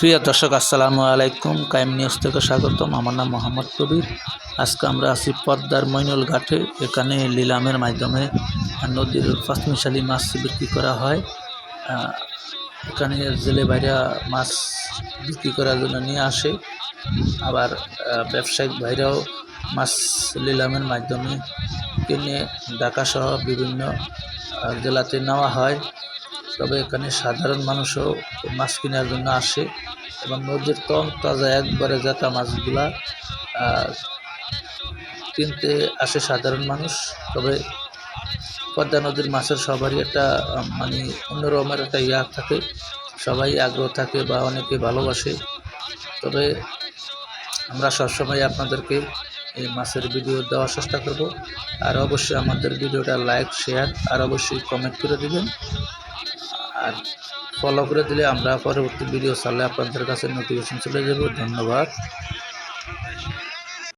প্রিয় দর্শক, আসসালামু আলাইকুম। কায়েম নিউজ থেকে স্বাগতম। আমার নাম মোহাম্মদ কবির। আজকে আমরা আছি পদ্মার মইনুল ঘাটে। এখানে লিলামের মাধ্যমে নদীর পাঁচমিশালি মাছ বিক্রি করা হয়। এখানে জেলে ভাইরা মাছ বিক্রি করার জন্য নিয়ে আসে। আবার ব্যবসায়িক ভাইরাও মাছ লিলামের মাধ্যমে কিনে ঢাকাসহ বিভিন্ন জেলাতে নেওয়া হয়। তবে এখানে সাধারণ মানুষও মাছ কেনার জন্য আসে এবং নদীর তন তাজা একবারে জাতা মাছগুলা কিনতে আসে সাধারণ মানুষ। তবে পদ্মা নদীর মাছের সবারই একটা মানে অন্যরকমের একটা ইয়া থাকে। সবাই আগ্রহ থাকে বা অনেকে ভালোবাসে। তবে আমরা সবসময় আপনাদেরকে এই মাছের ভিডিও দেওয়ার চেষ্টা করব। আর অবশ্যই আমাদের ভিডিওটা লাইক, শেয়ার, আর অবশ্যই কমেন্ট করে দিবেন। আর ফলো করে দিলে আমরা পরবর্তী ভিডিও ছাড়লে আপনাদের কাছে নোটিফিকেশন চলে যাব। ধন্যবাদ।